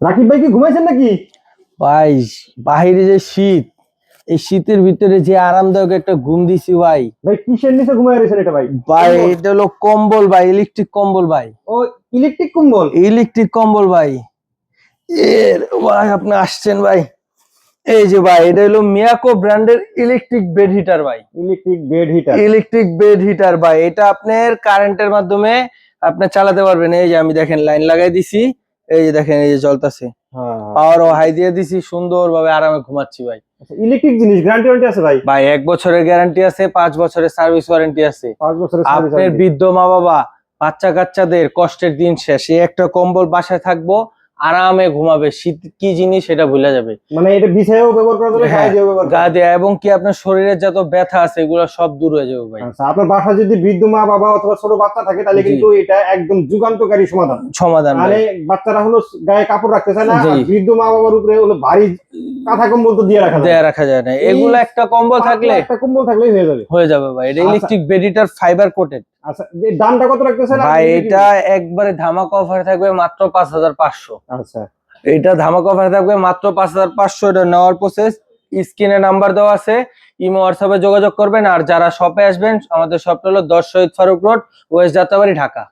রাকিব ভাই কি ঘুমাইছেন নাকি? ভাই বাহিরে যে শীত এই শীতের ভিতরে যে আরামদায়ক একটা ঘুম দিছি ভাই। ভাই কিসের নিচে ঘুমাই রয়েছেন এটা ভাই? ভাই এটা হলো কম্বল ভাই ইলেকট্রিক কম্বল ভাই। ও ইলেকট্রিক কম্বল? ইলেকট্রিক কম্বল ভাই। এর ভাই আপনি আসছেন ভাই। এই যে ভাই এটা হলো মিয়াকো ব্র্যান্ডের ইলেকট্রিক বেড হিটার ভাই। Electric bed heater. Electric bed heater ভাই এটা আপনার কারেন্টের মাধ্যমে আপনি চালাতে পারবেন। এই যে আমি দেখেন লাইন লাগাই দিছি। এই যে দেখেন এই যে জ্বলতাছে। হ্যাঁ। পাওয়ার ও হাই দিয়ে দিছি সুন্দর ভাবে আরামে ঘুমাচ্ছি ভাই। ইলেকট্রিক জিনিস গ্যারান্টি ওয়ারেন্টি আছে ভাই? ভাই এক বছরের গ্যারান্টি আছে পাঁচ বছরের সার্ভিস ওয়ারেন্টি আছে। পাঁচ বছরের আপনার বৃদ্ধ মা বাবা বাচ্চা কাচ্চাদের কষ্টের দিন শেষ। একটা কম্বল বাসায় থাকব আরামে ঘুমাবে শীত কি জিনিস সেটা ভুলে যাবে। মানে এটা বিছায়ও ব্যবহার করা যাবে হ্যাঁ, গায়ে দিয়েও ব্যবহার গা দিয়ে এবং কি আপনার শরীরের যত ব্যথা আছে এগুলো সব দূর হয়ে যাবে ভাই। আচ্ছা আপনার বাসা যদি বৃদ্ধ মা বাবা অথবা ছোট বাচ্চা থাকে তাহলে কিন্তু এটা একদম যুগান্তকারী সমাধান। সমাধান মানে বাচ্চারা হলো গায়ে কাপড় রাখতে চায় না বৃদ্ধ মা বাবার উপরে হলো ভারী কাঁথা কম্বল তো দিয়ে রাখা দেয়া রাখা যায় না। এগুলো একটা কম্বল থাকলে একটা কম্বল থাকলেই হয়ে যাবে। হয়ে যাবে ভাই। এটা আচ্ছা। ইলেকট্রিক বেডিটার ফাইবার কোটেড আচ্ছা এর দামটা কত রাখতেছেন? ভাই এটা একবারে ধামাকা অফার থাকবে মাত্র পাঁচ হাজার পাঁচশো। আচ্ছা। এটা ধামাকা অফার থাকবে মাত্র পাঁচ হাজার পাঁচশো। এটা নেওয়ার প্রসেস স্ক্রিনে নাম্বার দেওয়া আছে। ইমো হোয়াটসঅ্যাপে যোগাযোগ করবেন। আর যারা শপে আসবেন আমাদের শপটা হলো দশ শহীদ ফারুক রোড ওয়েস্ট যাত্রাবাড়ি ঢাকা।